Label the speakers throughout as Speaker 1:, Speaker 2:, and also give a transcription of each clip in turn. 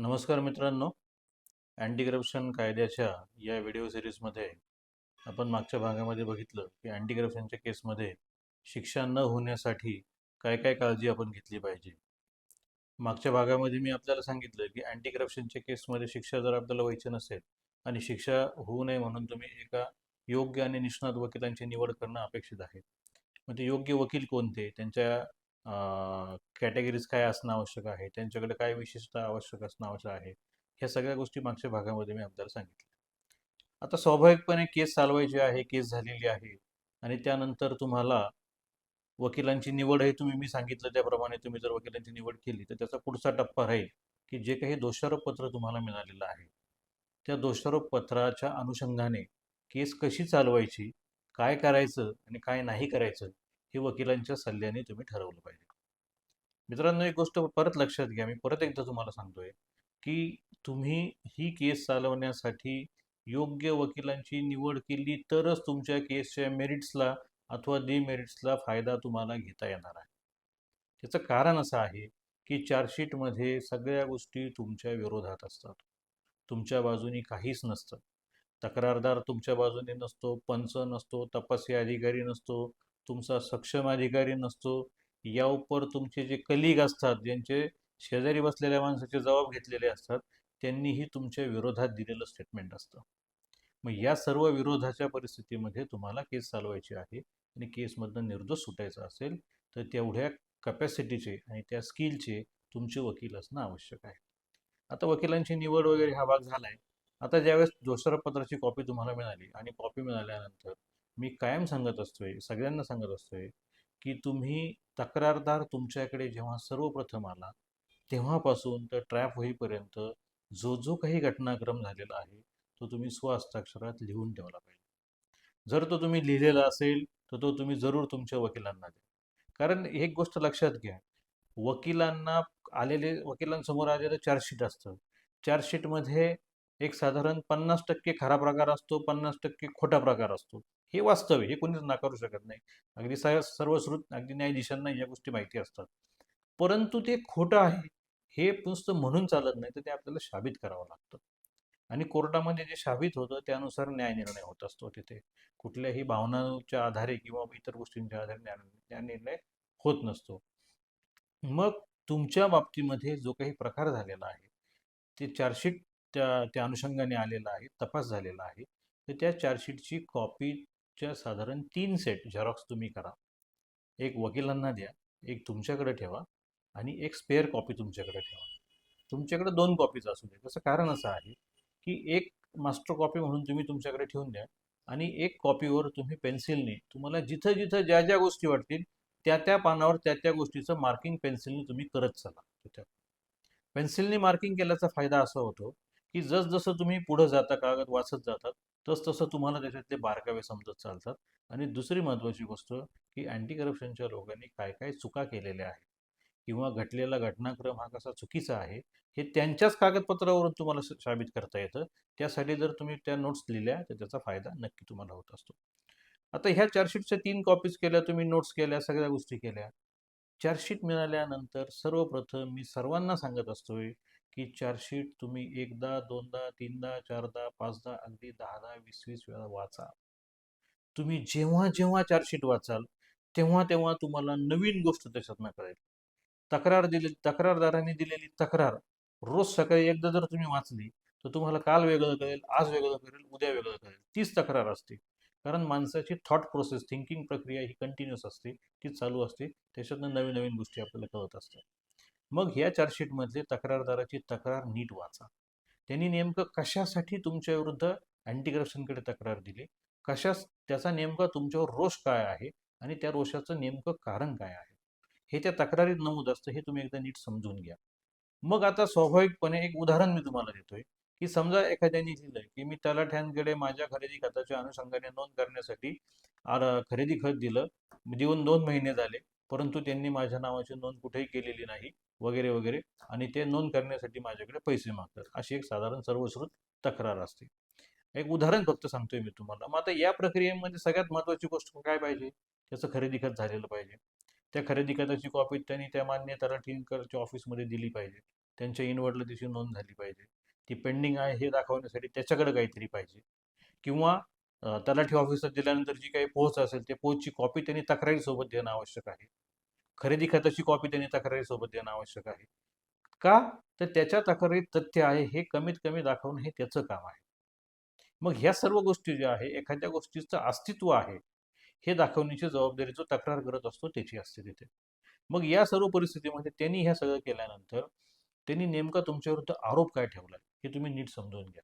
Speaker 1: नमस्कार मित्रांनो. Anti corruption कायद्याच्या या व्हिडिओ सिरीजमध्ये आपण मागच्या भागामध्ये बघितलं की अँटी करप्शनच्या केसमध्ये शिक्षा न होण्यासाठी काय काय काळजी आपण घेतली पाहिजे. मागच्या भागामध्ये मी आपल्याला सांगितलं की अँटी करप्शनच्या केसमध्ये शिक्षा जर आपल्याला व्हायची नसेल आणि शिक्षा होऊ नये म्हणून तुम्ही एका योग्य आणि निष्णात वकिलांची निवड करणं अपेक्षित आहे. मग ते योग्य वकील कोणते? त्यांच्या कॅटेगरीज काय असणं आवश्यक आहे? त्यांच्याकडे काय विशेषता आवश्यक असणं आवश्यक आहे? ह्या सगळ्या गोष्टी मागच्या भागामध्ये मी आपल्याला सांगितल्या. आता स्वाभाविकपणे केस चालवायची आहे केस झालेली आहे आणि त्यानंतर तुम्हाला वकिलांची निवड हे तुम्ही मी सांगितलं त्याप्रमाणे तुम्ही जर वकिलांची निवड केली तर त्याचा पुढचा टप्पा राहील की जे काही दोषारोप पत्र तुम्हाला मिळालेलं आहे. त्या दोषारोप पत्राच्या अनुषंगाने केस कशी चालवायची काय करायचं आणि काय नाही करायचं हे वकिलांच्या सल्ल्याने तुम्ही ठरवलं पाहिजे. मित्रांनो एक गोष्ट परत लक्षात घ्या. मी परत एकदा तुम्हाला सांगतोय की तुम्ही ही केस चालवण्यासाठी योग्य वकिलांची निवड केली तरच तुमच्या केसच्या मेरिट्सला अथवा डिमेरिट्सला फायदा तुम्हाला घेता येणार आहे. त्याचं कारण असं आहे की चार्जशीटमध्ये सगळ्या गोष्टी तुमच्या विरोधात असतात. तुमच्या बाजूनी काहीच नसतं. तक्रारदार तुमच्या बाजूने नसतो पंच नसतो तपासी अधिकारी नसतो तुमचा सक्षम अधिकारी नसतो या उपर तुमचे जे कलिग असतात ज्यांचे शेजारी बसलेल्या माणसाचे जबाब घेतलेले असतात त्यांनीही तुमच्या विरोधात दिलेलं स्टेटमेंट असतं. मग या सर्व विरोधाच्या परिस्थितीमध्ये तुम्हाला केस चालवायची आहे आणि केसमधनं निर्दोष सुटायचं असेल तर तेवढ्या कपॅसिटीचे आणि त्या स्किलचे तुमचे वकील असणं आवश्यक आहे. आता वकिलांची निवड वगैरे हा भाग झाला आहे आता ज्यावेळेस दोषारोपपत्राची कॉपी तुम्हाला मिळाली आणि कॉपी मिळाल्यानंतर मी कायम सांगत असतोय सगळ्यांना सांगत असतोय की तुम्ही तक्रारदार तुमच्याकडे जेव्हा सर्वप्रथम आला तेव्हापासून तर ट्रॅप होईपर्यंत जो जो काही घटनाक्रम झालेला आहे तो तुम्ही स्वहस्ताक्षरात लिहून ठेवला पाहिजे. जर तो तुम्ही लिहिलेला असेल तर तो तुम्ही जरूर तुमच्या वकिलांना द्या. कारण एक गोष्ट लक्षात घ्या वकिलांना आलेले वकिलांसमोर आलेलं चार्जशीट असतं. चार्जशीटमध्ये एक साधारण पन्नास टक्के खरा प्रकार असतो पन्नास टक्के खोटा प्रकार असतो. हे वास्तव आहे हे कोणीच नाकारू शकत नाही. अगदी सर्वश्रुत अगदी न्यायाधीशांना या गोष्टी माहिती असतात. परंतु ते खोटं आहे हे नुसतं म्हणून चालत नाही तर ते आपल्याला शाबित करावं लागतं. आणि कोर्टामध्ये जे शाबित होतं त्यानुसार न्याय निर्णय होत असतो तिथे. कुठल्याही भावनांच्या आधारे किंवा इतर गोष्टींच्या आधारे न्याय निर्णय होत नसतो. मग तुमच्या बाबतीमध्ये जो काही प्रकार झालेला आहे ते चार्जशीट त्या त्या अनुषंगाने आलेला आहे तपास झालेला आहे तर त्या चार्जशीटची कॉपी कॉपीच्या साधारण तीन सेट झेरॉक्स तुम्ही करा. एक वकिलांना द्या एक तुमच्याकडे ठेवा आणि एक स्पेअर कॉपी तुमच्याकडे ठेवा. तुमच्याकडे दोन कॉपीज असू दे. त्याचं कारण असं आहे की एक मास्टर कॉपी म्हणून तुम्ही तुमच्याकडे ठेवून द्या आणि एक कॉपीवर तुम्ही पेन्सिलने तुम्हाला जिथं जिथं ज्या ज्या गोष्टी वाटतील त्या त्या पानावर त्या त्या गोष्टीचं मार्किंग पेन्सिलने तुम्ही करत चला. तिथं. पेन्सिलने मार्किंग केल्याचा फायदा असा होतो की जसजसं तुम्ही पुढं जाता कागद वाचत जातात तस तसं तुम्हाला त्याच्यातले बारकावे समजत चालतात. आणि दुसरी महत्त्वाची गोष्ट की अँटी करप्शनच्या लोकांनी काय काय चुका केलेल्या आहेत. किंवा घटलेला घटनाक्रम हा कसा चुकीचा आहे हे त्यांच्याच कागदपत्रावरून तुम्हाला साबित करता येतं. त्यासाठी जर तुम्ही त्या नोट्स लिहिल्या तर त्याचा फायदा नक्की तुम्हाला होत असतो. आता ह्या चार्जशीटच्या तीन कॉपीज केल्या तुम्ही नोट्स केल्या सगळ्या गोष्टी केल्या. चार्जशीट मिळाल्यानंतर सर्वप्रथम मी सर्वांना सांगत असतोय की चार्जशीट तुम्ही एकदा दोनदा तीनदा चारदा पाचदा अगदी दहा दहा वीस वीस वेळा वाचा. तुम्ही जेव्हा जेव्हा चार्जशीट वाचाल तेव्हा तेव्हा तुम्हाला नवीन गोष्ट त्याच्यातनं कळेल. तक्रार दिली तक्रारदारांनी दिलेली तक्रार रोज सकाळी एकदा जर तुम्ही वाचली तर तुम्हाला काल वेगळं कळेल आज वेगळं कळेल उद्या वेगळं कळेल. तीच तक्रार असते. कारण माणसाची थॉट प्रोसेस थिंकिंग प्रक्रिया ही कंटिन्युअस असते ती चालू असते. त्याच्यातनं नवीन नवीन गोष्टी आपल्याला कळत असतात. मग ह्या चार्जशीटमधले तक्रारदाराची तक्रार नीट वाचा. त्यांनी नेमकं कशासाठी तुमच्या विरुद्ध अँटी करप्शनकडे तक्रार दिली? कशा त्याचा नेमका तुमच्यावर रोष काय आहे? आणि त्या रोषाचं नेमकं कारण काय आहे? हे त्या तक्रारीत नमूद असतं हे तुम्ही एकदा नीट समजून घ्या. मग आता स्वाभाविकपणे एक उदाहरण मी तुम्हाला देतोय की समजा एखाद्याने लिहिलंय की मी तलाठ्यांकडे माझ्या खरेदी खताच्या अनुषंगाने नोंद करण्यासाठी खरेदी खत दिलं देऊन दोन महिने झाले परंतु त्यांनी माझ्या नावाची नोंद कुठेही केलेली नाही वगैरे वगैरे. आणि ते नोंद करण्यासाठी माझ्याकडे पैसे मागतात. अशी एक साधारण सर्वश्रुत तक्रार असते. एक उदाहरण फक्त सांगतोय मी तुम्हाला. मग आता या प्रक्रियेमध्ये सगळ्यात महत्वाची गोष्ट काय पाहिजे? त्याचं खरेदी खत झालेलं पाहिजे. त्या खरेदी खताची कॉपी त्यांनी त्या मान्य तलाठींकरच्या ऑफिसमध्ये दिली पाहिजे. त्यांच्या इनवडला दिवशी नोंद झाली पाहिजे. ती पेंडिंग आहे हे दाखवण्यासाठी त्याच्याकडे काहीतरी पाहिजे. किंवा तलाठी ऑफिसर दिल्यानंतर जी काही पोच असेल त्या पोचची कॉपी त्यांनी तक्रारीसोबत देणं आवश्यक आहे. खरेदी खताची कॉपी त्यांनी तक्रारीसोबत देणं आवश्यक आहे. का? तर त्याच्या तक्रारीत तथ्य आहे हे कमीत कमी दाखवणं हे त्याचं काम आहे. मग ह्या सर्व गोष्टी ज्या आहे एखाद्या गोष्टीचं अस्तित्व आहे हे दाखवण्याची जबाबदारी जो तक्रार करत असतो त्याची असते तिथे. मग या सर्व परिस्थितीमध्ये त्यांनी ह्या सगळं केल्यानंतर त्यांनी नेमका तुमच्याविरुद्ध आरोप काय ठेवला हे तुम्ही नीट समजून घ्या.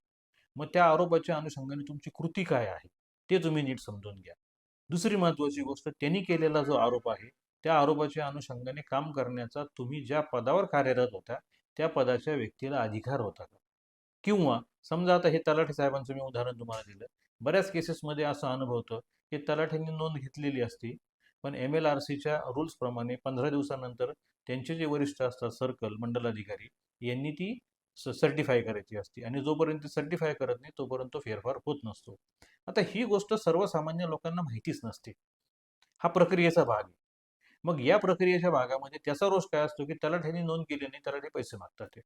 Speaker 1: मग त्या आरोपाच्या अनुषंगाने तुमची कृती काय आहे? ते तुम्ही नीट समजून घ्या. दुसरी महत्वाची गोष्ट त्यांनी केलेला जो आरोप आहे त्या आरोपाच्या अनुषंगाने काम करण्याचा तुम्ही ज्या पदावर कार्यरत होता त्या पदाच्या व्यक्तीला अधिकार होता का? किंवा समजा आता हे तलाठी साहेबांचं मी उदाहरण तुम्हाला दिलं. बऱ्याच केसेसमध्ये असं अनुभवतं की तलाठ्यांनी नोंद घेतलेली असती पण एम एल आर सीच्या रूल्सप्रमाणे पंधरा दिवसानंतर त्यांचे जे वरिष्ठ असतात सर्कल मंडलाधिकारी यांनी ती सर्टिफाय करायची असते. आणि जोपर्यंत सर्टिफाय करत नाही तोपर्यंत तो फेरफार होत नसतो. आता ही गोष्ट सर्वसामान्य लोकांना माहितीच नसते. हा प्रक्रियेचा भाग आहे. मग या प्रक्रियेच्या भागामध्ये त्याचा रोष काय असतो की तलाठ्यांनी नोंद केली नाही तलाठी पैसे मागतात ते.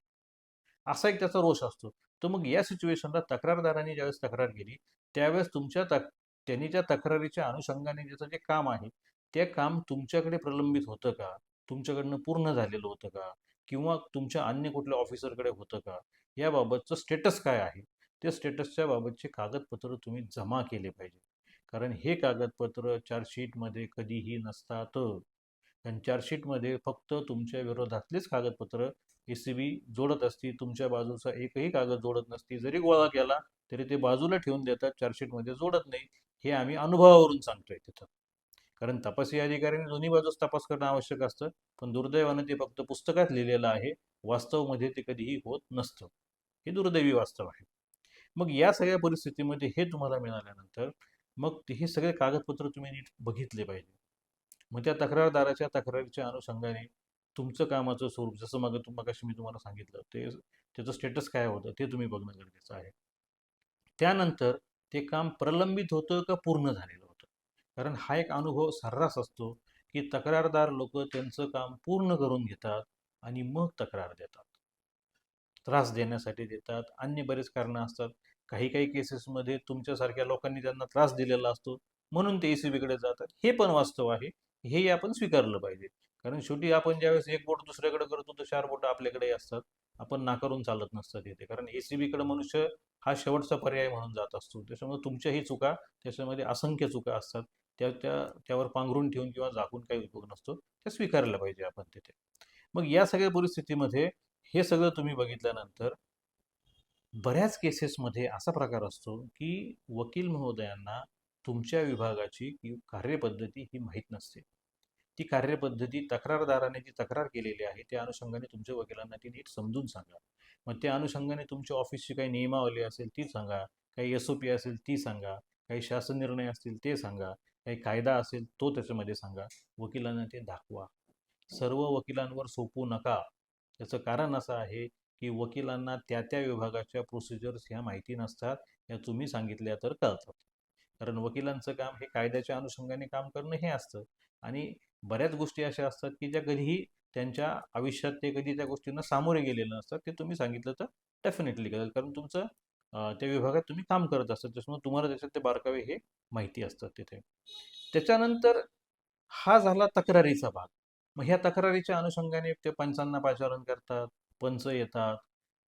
Speaker 1: असा एक त्याचा रोष असतो. तर मग या सिच्युएशनला तक्रारदारांनी ज्यावेळेस तक्रार केली त्यावेळेस तुमच्या तक त्यांनी ज्या तक्रारीच्या अनुषंगाने ज्याचं जे काम आहे ते काम तुमच्याकडे प्रलंबित होतं का? तुमच्याकडनं पूर्ण झालेलं होतं का? किंवा तुमच्या अन्य कुठल्या ऑफिसरकडे होतं का? याबाबतचं स्टेटस काय आहे? त्या स्टेटसच्या बाबतचे कागदपत्र तुम्ही जमा केले पाहिजे. कारण हे कागदपत्र चार्जशीटमध्ये कधीही नसतात कारण चार्जशीटमध्ये फक्त तुमच्या विरोधातलेच कागदपत्र ए सी बी जोडत असती तुमच्या बाजूचा एकही कागद जोडत नसती जरी गोळा केला तरी ते बाजूला ठेवून देतात चार्जशीटमध्ये जोडत नाही. हे आम्ही अनुभवावरून सांगतोय तिथं. कारण तपसी अधिकाऱ्यांनी दोन्ही बाजूस तपास करणं आवश्यक असतं. पण दुर्दैवानं ते फक्त पुस्तकात लिहिलेलं आहे. वास्तवमध्ये ते कधीही होत नसतं. हे दुर्दैवी वास्तव आहे. मग या सगळ्या परिस्थितीमध्ये हे तुम्हाला मिळाल्यानंतर मग ते हे सगळे कागदपत्र तुम्ही नीट बघितले पाहिजे. मग त्या तक्रारदाराच्या तक्रारीच्या अनुषंगाने तुमचं कामाचं स्वरूप जसं मग मगाशी मी तुम्हाला सांगितलं ते त्याचं स्टेटस काय होतं ते तुम्ही बघणं गरजेचं आहे. त्यानंतर ते काम प्रलंबित होतं का पूर्ण झालेलं होतं? कारण हा एक अनुभव सर्रास असतो की तक्रारदार लोक त्यांचं काम पूर्ण करून घेतात आणि मग तक्रार देतात. त्रास देण्यासाठी देतात अन्य बरेच कारणं असतात. काही काही केसेसमध्ये तुमच्यासारख्या लोकांनी त्यांना त्रास दिलेला असतो म्हणून ते एसीबीकडे जातात. हे पण वास्तव आहे. हे आपण स्वीकारलं पाहिजे. कारण शेवटी आपण ज्यावेळेस एक बोट दुसऱ्याकडे करतो तर चार बोट आपल्याकडे असतात. आपण नाकारून चालत नसतात इथे. कारण एसीबीकडे मनुष्य हा शेवटचा पर्याय म्हणून जात असतो. त्याच्यामुळे तुमच्याही चुका त्याच्यामध्ये असंख्य चुका असतात. त्या त्या त्यावर पांघरून ठेवून किंवा झाकून काही उपयोग नसतो त्या स्वीकारलं पाहिजे आपण तिथे. मग या सगळ्या परिस्थितीमध्ये हे सगळं तुम्ही बघितल्यानंतर बऱ्याच केसेसमध्ये असा प्रकार असतो की वकील महोदयांना तुमच्या विभागाची की कार्यपद्धती ही माहीत नसते. ती कार्यपद्धती तक्रारदाराने जी तक्रार केलेली आहे त्या अनुषंगाने तुमच्या वकिलांना ती नीट समजून सांगा. मग त्या अनुषंगाने तुमच्या ऑफिसची काही नियमावली असेल ती सांगा काही एस ओ पी असेल ती सांगा काही शासन निर्णय असतील ते सांगा. काही कायदा असेल तो त्याच्यामध्ये सांगा. वकिलांना ते दाखवा. सर्व वकिलांवर सोपू नका. त्याचं कारण असं आहे की वकिलांना त्या त्या विभागाच्या प्रोसिजर्स ह्या माहिती नसतात. या तुम्ही सांगितल्या तर कळतात. कारण वकिलांचं काम हे कायद्याच्या अनुषंगाने काम करणं हे असतं. आणि बऱ्याच गोष्टी अशा असतात की ज्या कधीही त्यांच्या आयुष्यात ते कधी त्या गोष्टींना सामोरे गेलेलं नसतात ते तुम्ही सांगितलं तर डेफिनेटली कळेल. कारण तुमचं त्या विभागात तुम्ही काम करत असतात. त्याच्यामुळे तुम्हाला त्याच्यात ते बारकावे हे माहिती असतात तिथे. त्याच्यानंतर हा झाला तक्रारीचा भाग. मग ह्या तक्रारीच्या अनुषंगाने ते पंचांना पाचारण करतात पंच येतात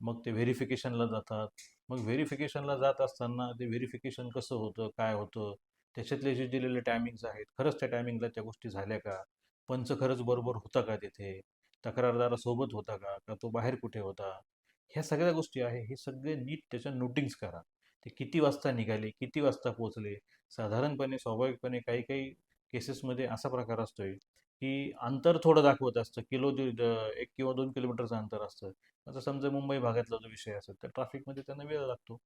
Speaker 1: मग ते व्हेरिफिकेशनला जातात. मग व्हेरिफिकेशनला जात असताना ते व्हेरिफिकेशन कसं होतं काय होतं? त्याच्यातले जे दिलेले टायमिंग्स आहेत खरंच त्या टायमिंगला त्या गोष्टी झाल्या का? पंच खरंच बरोबर होता का तिथे? तक्रारदारासोबत होता का? का तो बाहेर कुठे होता? ह्या सगळ्या गोष्टी आहे हे सगळे नीट त्याच्या नोटिंग्स करा. ते किती वाजता निघाले किती वाजता पोहोचले? साधारणपणे स्वाभाविकपणे काही काही केसेसमध्ये असा प्रकार असतोय की अंतर थोडं दाखवत असतं. किलो एक किंवा दोन किलोमीटरचं अंतर असतं. आता समजा मुंबई भागातला जो विषय असेल तर ट्रॅफिकमध्ये त्यांना वेळ लागतो.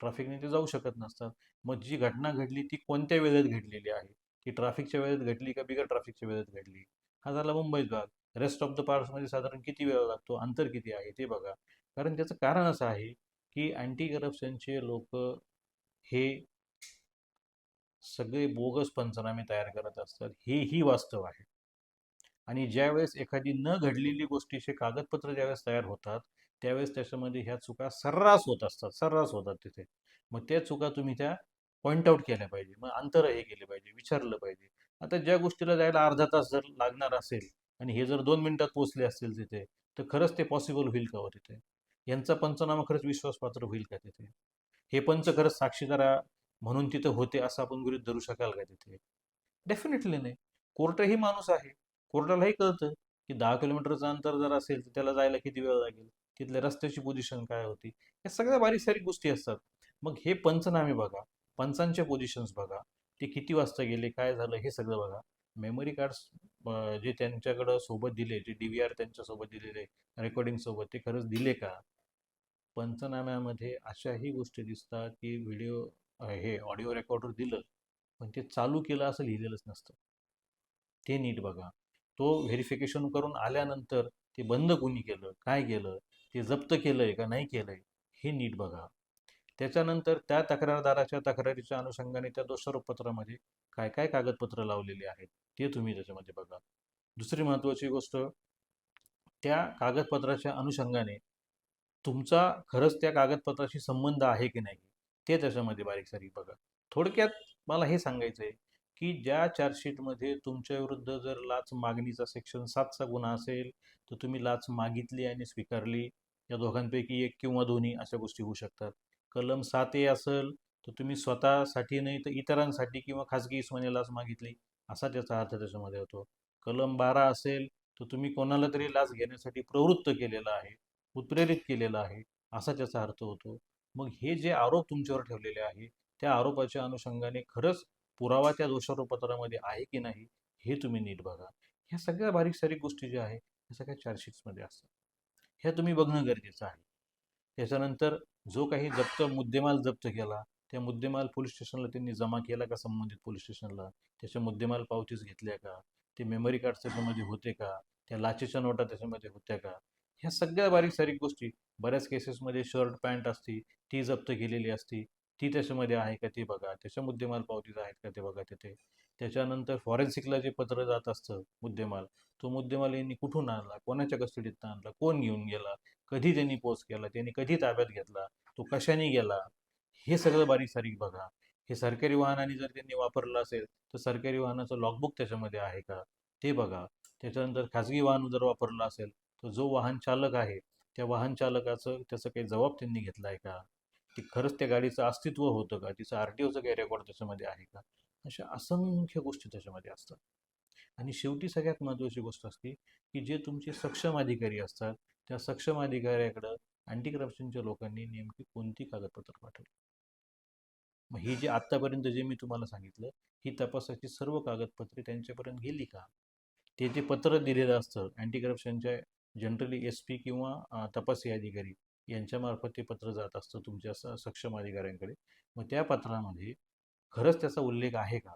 Speaker 1: ट्रॅफिकने ते जाऊ शकत नसतात. मग जी घटना घडली ती कोणत्या वेळेत घडलेली आहे? ती ट्रॅफिकच्या वेळेत घडली का बिगर ट्रॅफिकच्या वेळेत घडली? हा झाला मुंबईत भाग. रेस्ट ऑफ द पार्ट्समध्ये साधारण किती वेळ लागतो? अंतर किती आहे? ते बघा. कारण त्याचं कारण असं आहे की अँटी करप्शनचे लोक हे सगळे बोगस पंचनामे तयार करत असतात हेही वास्तव आहे. आणि ज्यावेळेस एखादी न घडलेली गोष्टीचे कागदपत्र ज्यावेळेस तयार होतात त्यावेळेस त्याच्यामध्ये ह्या चुका सर्रास होत असतात सर्रास होतात तिथे. मग त्या चुका तुम्ही त्या पॉईंट आऊट केल्या पाहिजे मग अंतर हे केले पाहिजे विचारलं पाहिजे. आता ज्या गोष्टीला जायला अर्धा तास जर लागणार असेल आणि हे जर दोन मिनिटात पोहोचले असतील तिथे तर खरंच ते पॉसिबल होईल का हो तिथे? यांचा पंचनामा खरंच विश्वासपात्र होईल का तिथे? हे पंच खरंच साक्षीदारा म्हणून तिथे होते असं आपण गृहित धरू शकाल का तिथे? डेफिनेटली नाही. कोर्टही माणूस आहे. कोर्टालाही कळतं की दहा किलोमीटरचं अंतर जर असेल तर त्याला जायला किती वेळ लागेल? तिथल्या रस्त्याची पोझिशन काय होती? या सगळ्या बारीक सारीक गोष्टी असतात. मग हे पंचनामे बघा. पंचांचे पोझिशन्स बघा. ते किती वाजता गेले? काय झालं? हे सगळं बघा. मेमरी कार्ड्स जे त्यांच्याकडं सोबत दिले जे डी व्ही आर त्यांच्यासोबत दिलेले रेकॉर्डिंग सोबत ते खरंच दिले का? पंचनाम्यामध्ये अशाही गोष्टी दिसतात की व्हिडिओ हे ऑडिओ रेकॉर्डर दिलं पण ते चालू केलं असं लिहिलेलंच नसतं. ते नीट बघा. तो व्हेरिफिकेशन करून आल्यानंतर ते बंद कोणी केलं काय केलं ते जप्त केलंय का नाही केलंय हे नीट बघा. त्याच्यानंतर त्या तक्रारदाराच्या तक्रारीच्या अनुषंगाने त्या दोषारोपपत्रामध्ये काय काय कागदपत्र लावलेली आहेत ते तुम्ही त्याच्यामध्ये बघा. दुसरी महत्त्वाची गोष्ट त्या कागदपत्राच्या अनुषंगाने तुमचा खरंच त्या कागदपत्राशी संबंध आहे की नाही? ते त्याच्यामध्ये बारीक सारीक बघा. थोडक्यात मला हे सांगायचं आहे की ज्या चार्जशीटमध्ये तुमच्या विरुद्ध जर लाच मागणीचा सेक्शन सातचा गुन्हा असेल तर तुम्ही लाच मागितली आणि स्वीकारली. या दोघांपैकी एक किंवा दोन्ही अशा गोष्टी होऊ शकतात. कलम सात ए असेल तर तुम्ही स्वतःसाठी नाही तर इतरांसाठी किंवा खाजगी इस्माने लाच मागितली असा त्याचा अर्थ त्याच्यामध्ये होतो. कलम बारा असेल तर तुम्ही कोणाला तरी लाच घेण्यासाठी प्रवृत्त केलेला आहे. उत्प्रेरित केलेला आहे असा त्याचा अर्थ होतो. मग हे जे आरोप तुमच्यावर ठेवलेले आहे त्या आरोपाच्या अनुषंगाने खरंच पुरावा त्या दोषारोपत्रामध्ये आहे की नाही हे तुम्ही नीट बघा. ह्या सगळ्या बारीक सारीक गोष्टी ज्या आहे ह्या सगळ्या चार्जशीट्समध्ये असतात. ह्या तुम्ही बघणं गरजेचं आहे. त्याच्यानंतर जो काही जप्त मुद्देमाल जप्त केला त्या मुद्देमाल पोलीस स्टेशनला त्यांनी जमा केला का संबंधित पोलीस स्टेशनला? त्याच्या मुद्देमाल पावतीस घेतल्या का? ते मेमरी कार्ड त्याच्यामध्ये होते का? त्या लाचेच्या नोटा त्याच्यामध्ये होत्या का? ह्या सगळ्या बारीक सारीक गोष्टी. बऱ्याच केसेसमध्ये शर्ट पॅन्ट असती ती जप्त केलेली असती. ती त्याच्यामध्ये आहे का ते बघा. त्याच्या मुद्देमाल पावतीच आहेत का ते बघा तिथे. त्याच्यानंतर फॉरेन्सिकला जे पत्र जात असतं मुद्देमाल तो मुद्देमाल यांनी कुठून आणला? कोणाच्या कस्टडीत आणला? कोण घेऊन गेला? कधी त्यांनी पोस्ट केला? त्यांनी कधी ताब्यात घेतला? तो कशाने गेला? हे सगळं बारीक सारीक बघा. हे सरकारी वाहनाने जर त्यांनी वापरलं असेल तर सरकारी वाहनाचं लॉगबुक त्याच्यामध्ये आहे का? ते बघा. त्याच्यानंतर खाजगी वाहन जर वापरलं असेल तर जो वाहन चालक आहे त्या वाहन चालकाचं त्याचं काही जबाब त्यांनी घेतला आहे का? की खरंच त्या गाडीचं अस्तित्व होतं का? तिचं आर टी ओचं काही रेकॉर्ड त्याच्यामध्ये आहे का? अशा असंख्य गोष्टी त्याच्यामध्ये असतात. आणि शेवटी सगळ्यात महत्त्वाची गोष्ट असते की जे तुमचे सक्षम अधिकारी असतात त्या सक्षम अधिकाऱ्याकडं अँटी करप्शनच्या लोकांनी नेमकी कोणती कागदपत्र पाठवली? मग ही जी आत्तापर्यंत जे मी तुम्हाला सांगितलं ही तपासाची सर्व कागदपत्रे त्यांच्यापर्यंत गेली का? ते जे पत्र दिलेलं असतं अँटी करप्शनच्या जनरली एस पी किंवा तपासी अधिकारी यांच्यामार्फत ते पत्र जात असतं तुमच्या स सक्षम अधिकाऱ्यांकडे. मग त्या पत्रामध्ये खरंच त्याचा उल्लेख आहे का?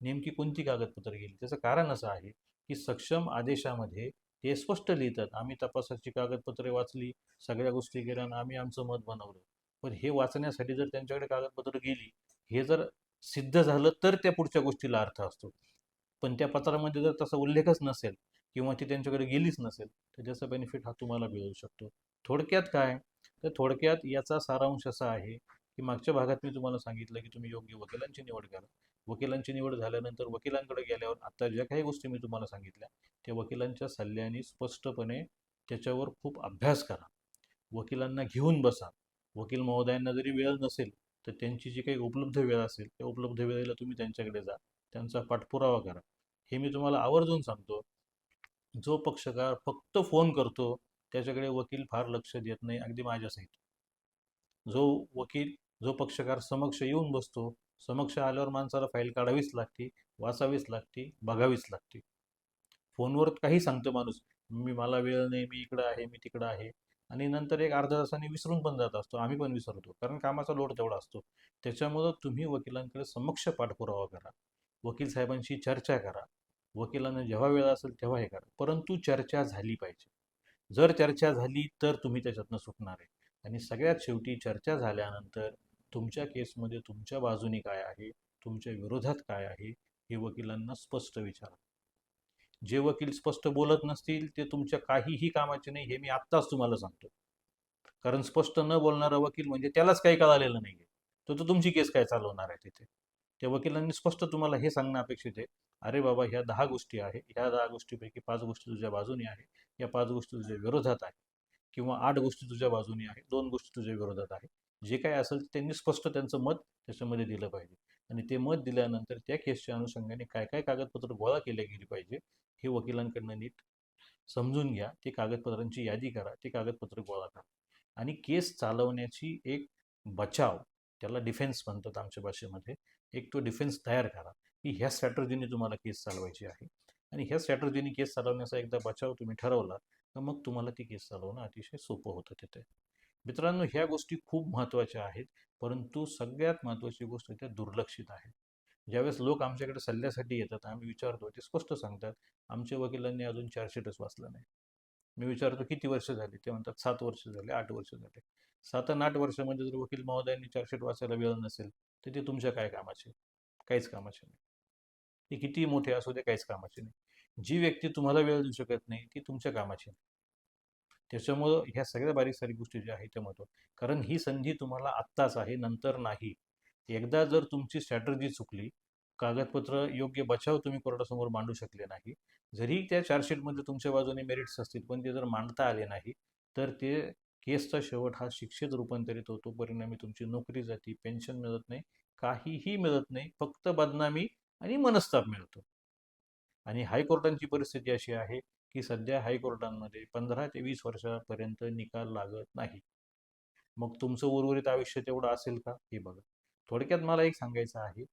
Speaker 1: नेमकी कोणती कागदपत्र गेली? त्याचं कारण असं आहे की सक्षम आदेशामध्ये ते स्पष्ट लिहितात आम्ही तपासाची कागदपत्रे वाचली सगळ्या गोष्टी केल्या आणि आम्ही आमचं मत बनवलं. पण हे वाचण्यासाठी जर त्यांच्याकडे कागदपत्र गेली हे जर सिद्ध झालं तर त्या पुढच्या गोष्टीला अर्थ असतो. पण त्या पत्रामध्ये जर तसा उल्लेखच नसेल किंवा ती त्यांच्याकडे गेलीच नसेल तर त्याचा बेनिफिट हा तुम्हाला मिळू शकतो. थोडक्यात काय? तर थोडक्यात याचा सारांश असा आहे की मागच्या भागात मी तुम्हाला सांगितलं की तुम्ही योग्य वकिलांची निवड करा. वकिलांची निवड झाल्यानंतर वकिलांकडे गेल्यावर आता ज्या काही गोष्टी मी तुम्हाला सांगितल्या त्या वकिलांच्या सल्ल्याने स्पष्टपणे त्याच्यावर खूप अभ्यास करा. वकिलांना घेऊन बसा. वकील महोदयांना जरी वेळ नसेल तर त्यांची जी काही उपलब्ध वेळ असेल त्या उपलब्ध वेळेला तुम्ही त्यांच्याकडे जा. त्यांचा पाठपुरावा करा. हे मी तुम्हाला आवर्जून सांगतो जो पक्षकार फक्त फोन करतो त्याच्याकडे वकील फार लक्ष देत नाही अगदी माझ्यासहित. जो वकील जो पक्षकार समक्ष येऊन बसतो समक्ष आल्यावर माणसाला फाईल काढावीच लागते वाचावीच लागते बघावीच लागते. फोनवर काही सांगतो माणूस मी मला वेळ नाही मी इकडं आहे मी तिकडं आहे. आणि नंतर एक अर्ध्या तासाने विसरून पण जात असतो आम्ही पण विसरतो कारण कामाचा लोड तेवढा असतो. त्याच्यामुळं तुम्ही वकिलांकडे समक्ष पाठपुरावा करा. वकील साहेबांशी चर्चा करा. वकिलांना जेव्हा वेळ असेल तेव्हा हे करा. परंतु चर्चा झाली पाहिजे. जर चर्चा झाली तर तुम्ही त्याच्यातनं सुटणार आहे. आणि सगळ्यात शेवटी चर्चा झाल्यानंतर तुमच्या केसमध्ये तुमच्या बाजूने काय आहे? तुमच्या विरोधात काय आहे? हे वकिलांना स्पष्ट विचारा. जे वकील स्पष्ट बोलत नसतील ते तुमच्या काहीही कामाचे नाही हे मी आत्ताच तुम्हाला सांगतो. कारण स्पष्ट न बोलणारा वकील म्हणजे त्यालाच काही कळालेलं नाही आहे तर तो तुमची केस काय चालवणार आहे तिथे? त्या वकिलांनी स्पष्ट तुम्हाला हे सांगणं अपेक्षित आहे अरे बाबा ह्या दहा गोष्टी आहे ह्या दहा गोष्टीपैकी पाच गोष्टी तुझ्या बाजूने आहे या पाच गोष्टी तुझ्या विरोधात आहे किंवा आठ गोष्टी तुझ्या बाजूने आहे दोन गोष्टी तुझ्या विरोधात आहे. जे काय असेल त्यांनी स्पष्ट त्यांचं मत त्याच्यामध्ये दिलं पाहिजे आणि ते मत दिल्यानंतर त्या केसच्या अनुषंगाने काय काय कागदपत्र गोळा केले गेली पाहिजे हे वकिलांकडनं नीट समजून घ्या ते कागदपत्रांची यादी करा ते कागदपत्र गोळा करा आणि केस चालवण्याची एक बचाव त्याला डिफेन्स म्हणतात आमच्या भाषेमध्ये एक तो डिफेन्स तयार करा की ह्या स्ट्रॅटर्जीने तुम्हाला केस चालवायची आहे. आणि ह्या स्ट्रॅटर्जीने केस चालवण्याचा एकदा बचाव तुम्ही ठरवला तर मग तुम्हाला ती केस चालवणं अतिशय सोपं होतं तिथे. मित्रांनो ह्या गोष्टी खूप महत्त्वाच्या आहेत परंतु सगळ्यात महत्त्वाची गोष्ट त्या दुर्लक्षित आहे ज्यावेळेस लोक आमच्याकडे सल्ल्यासाठी येतात आम्ही विचारतो ते स्पष्ट सांगतात आमच्या वकिलांनी अजून चार्जशीटच वाचलं नाही. मी विचारतो किती वर्ष झाली? ते म्हणतात सात वर्ष झाले आठ वर्ष झाले. सात आणि आठ वर्षामध्ये म्हणजे जर वकील महोदयांनी चार्जशीट वाचायला वेळ नसेल तर ते तुमच्या काय कामाचे? काहीच कामाचे नाही. ते किती मोठे असू दे काहीच कामाचे नाही. जी व्यक्ती तुम्हाला वेळ देऊ शकत नाही ती तुमच्या कामाची नाही. त्याच्यामुळं ह्या सगळ्या बारीक सारीक गोष्टी ज्या आहेत त्या महत्त्व कारण ही संधी तुम्हाला आत्ताच आहे नंतर नाही. एकदा जर तुमची स्ट्रॅटर्जी चुकली कागदपत्र योग्य बचाव तुम्ही कोर्टासमोर मांडू शकले नाही जरी त्या चार्जशीटमध्ये तुमच्या बाजूने मेरिट्स असतील पण ते जर मांडता आले नाही तर ते केसचा शेवट हा शिक्षेत रूपांतरित होतो. परिणामी तुमची नोकरी जाती पेन्शन मिळत नाही काहीही मिळत नाही फक्त बदनामी आणि मनस्ताप मिळतो. आणि हायकोर्टांची परिस्थिती अशी आहे की सध्या हायकोर्टांमध्ये पंधरा ते वीस वर्षापर्यंत निकाल लागत नाही. मग तुमचं उर्वरित आयुष्य तेवढं असेल का? हे बघा. थोडक्यात मला एक सांगायचं आहे.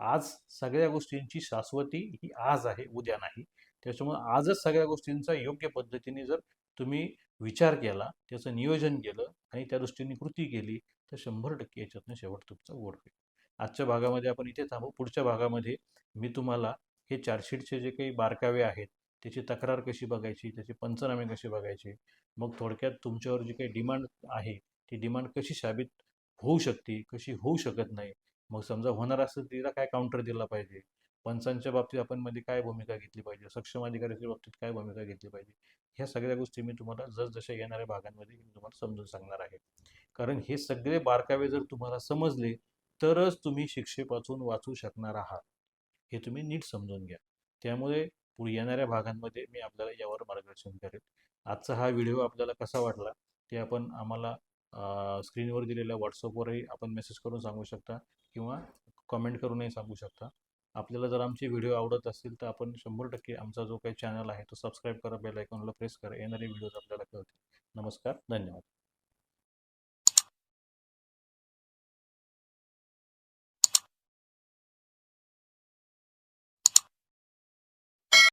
Speaker 1: आज सगळ्या गोष्टींची शाश्वती ही आज आहे उद्या नाही. त्याच्यामुळे आजच सगळ्या गोष्टींचा योग्य पद्धतीने जर तुम्ही विचार केला त्याचं नियोजन केलं आणि त्या दृष्टीने कृती केली तर शंभर टक्के याच्यातनं शेवट तुमचा ओढ होईल. आजच्या भागामध्ये आपण इथे थांबू. पुढच्या भागामध्ये मी तुम्हाला हे चार्जशीटचे जे काही बारकावे आहेत त्याची तक्रार कशी बघायची त्याचे पंचनामे कसे बघायचे मग थोडक्यात तुमच्यावर जी काही डिमांड आहे ती डिमांड कशी साबित होऊ शकते कशी होऊ शकत नाही मग समजा होणार असेल तिला काय काउंटर दिला पाहिजे पंचांच्या बाबतीत आपण मध्ये काय भूमिका घेतली पाहिजे सक्षम अधिकाऱ्याच्या बाबतीत काय भूमिका घेतली पाहिजे ह्या सगळ्या गोष्टी मी तुम्हाला जसजशा येणाऱ्या भागांमध्ये मी तुम्हाला समजून सांगणार आहे. कारण हे सगळे बारकावे जर तुम्हाला समजले तरच तुम्ही शिक्षेपासून वाचू शकणार आहात. हे तुम्ही नीट समजून घ्या. त्यामुळे पुढे येणाऱ्या भागांमध्ये मी आपल्याला यावर मार्गदर्शन करेन. आजचा हा व्हिडिओ आपल्याला कसा वाटला ते आपण आम्हाला स्क्रीनवर दिलेल्या व्हॉट्सअपवरही आपण मेसेज करून सांगू शकता किंवा कमेंट करूनही सांगू शकता. आपल्याला जर आमचे व्हिडिओ आवडत असतील तर आपण शंभर टक्के आमचा जो काही चॅनल आहे तो सबस्क्राईब करा बेल आयकॉनला प्रेस करा. येणारे व्हिडिओज आपल्याला कळतील. नमस्कार धन्यवाद.